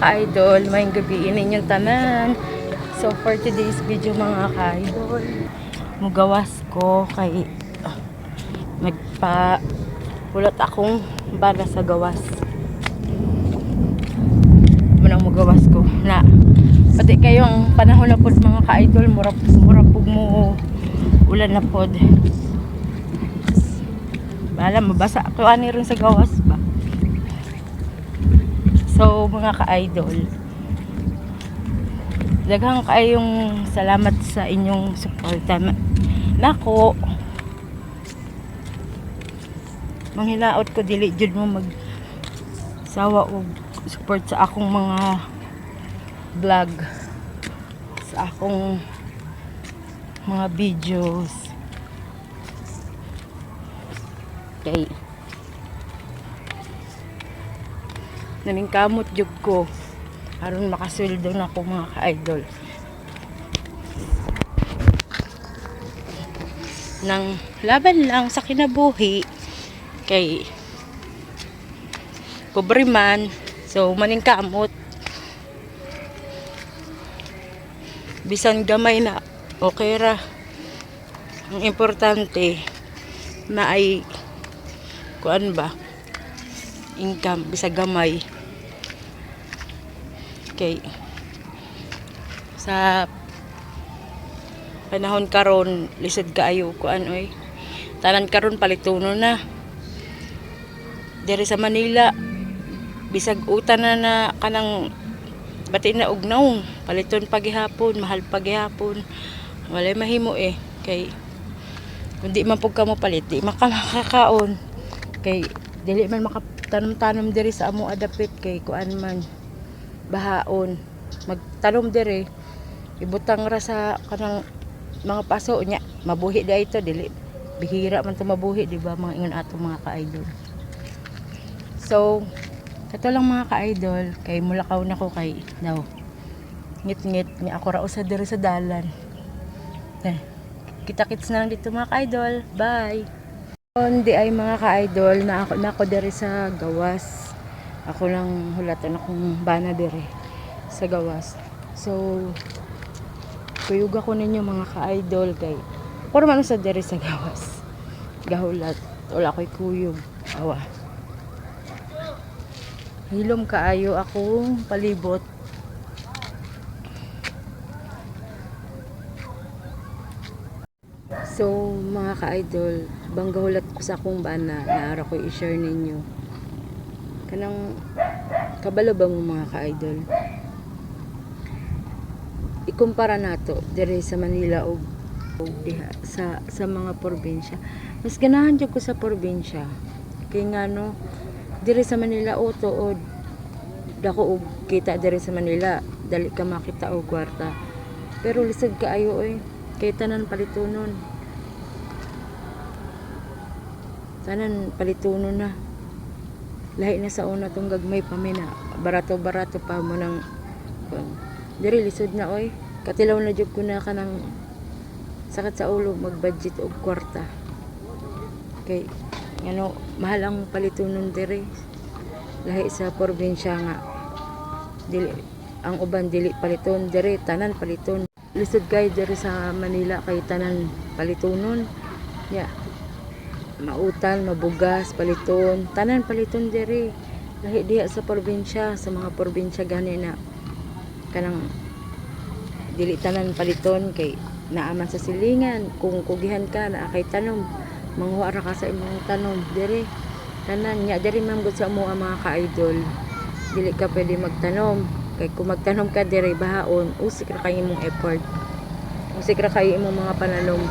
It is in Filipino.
ka-idol, may gabi inyong tanan. So for today's video mga ka-idol, mugawas ko kay ah, nagpa pulot akong bala sa gawas. Manang mugawas ko na pati kayong panahon na pod mga ka-idol, murap murapog mo ulan na pod. Bala mabasa ko ani rin sa gawas. So, mga ka-idol, daghang kayong salamat sa inyong suporta. Nako, manghinaot ko dili jud mo mag sawa og support sa akong mga vlog sa akong mga videos okay naningkamot jud ko. Aron makasweldo na ako mga ka-idol. Nang laban lang sa kinabuhi kay pobre man so maningkamot bisan gamay na okay ra. Ang importante na ay kuan ba income bisa gamay. Okay. Sa panahon karon lisod kaayo kuan oy. Tanan karon palituno na. Diri sa Manila bisag utan na na kanang bati na naong. Paliton pagihapon mahal pagihapon walay mahimo eh. Kay kundi man pug kamo palit di makakaon. Kay dili man makatanom-tanom diri sa amo adapit kay kuan man bahaon. Magtanom diri ibutang ra sa kanang mga paso nya mabuhi da ito dili. Bihira man to mabuhi di ba mga ingon ato mga ka-idol? So kato lang mga ka-idol kay mulakaw na ko kay daw ngit-ngit nga ako ra usa diri sa dalan. Eh kita-kits na lang dito mga ka-idol. Bye hindi ay mga ka-idol na ako, na ako diri sa gawas. Ako lang hulatan akong bana diri sa gawas. So kuyog ako ninyo mga ka-idol kay pero man sa diri sa gawas. Gahulat wala ko'y kuyog. Awa. Hilom kaayo akong palibot So, mga ka-idol, banggahulat ko sa akong bana na ara ko i-share ninyo. Kanang kabalo ba mo mga ka-idol? Ikumpara nato dire sa Manila o diha sa sa mga probinsya. Mas ganahan jud ko sa probinsya. Kay ngano dire sa Manila o tuod dako og kita dire sa Manila dali ka makita og kwarta. Pero lisod kaayo oy kay tanan palitunon. Tanan palitunon na. Lahi na sa una tong gagmay pa mina. Barato-barato pa mo nang Diri lisod na oy. Katilaw na jud ko na kanang sakit sa ulo mag-budget og kwarta. Kay ano mahal ang palitunon diri. Lahi sa probinsya nga. Dili ang uban dili paliton diri tanan paliton lisod kay diri sa Manila kay tanan palitonon ya mautan mabugas paliton. Tanan paliton diri. Lahi diha sa probinsya sa mga probinsya gani na kanang dili tanan paliton kay naaman sa silingan. Kung kugihan ka na kay tanom. Manghuwa ra ka sa imong tanom diri. Tanan nya diri gud sa mo ang mga ka-idol. Dili ka pwede magtanom. Kay kung magtanom ka diri bahaon. Usik ra kay imong effort. Usik ra kay imong mga pananom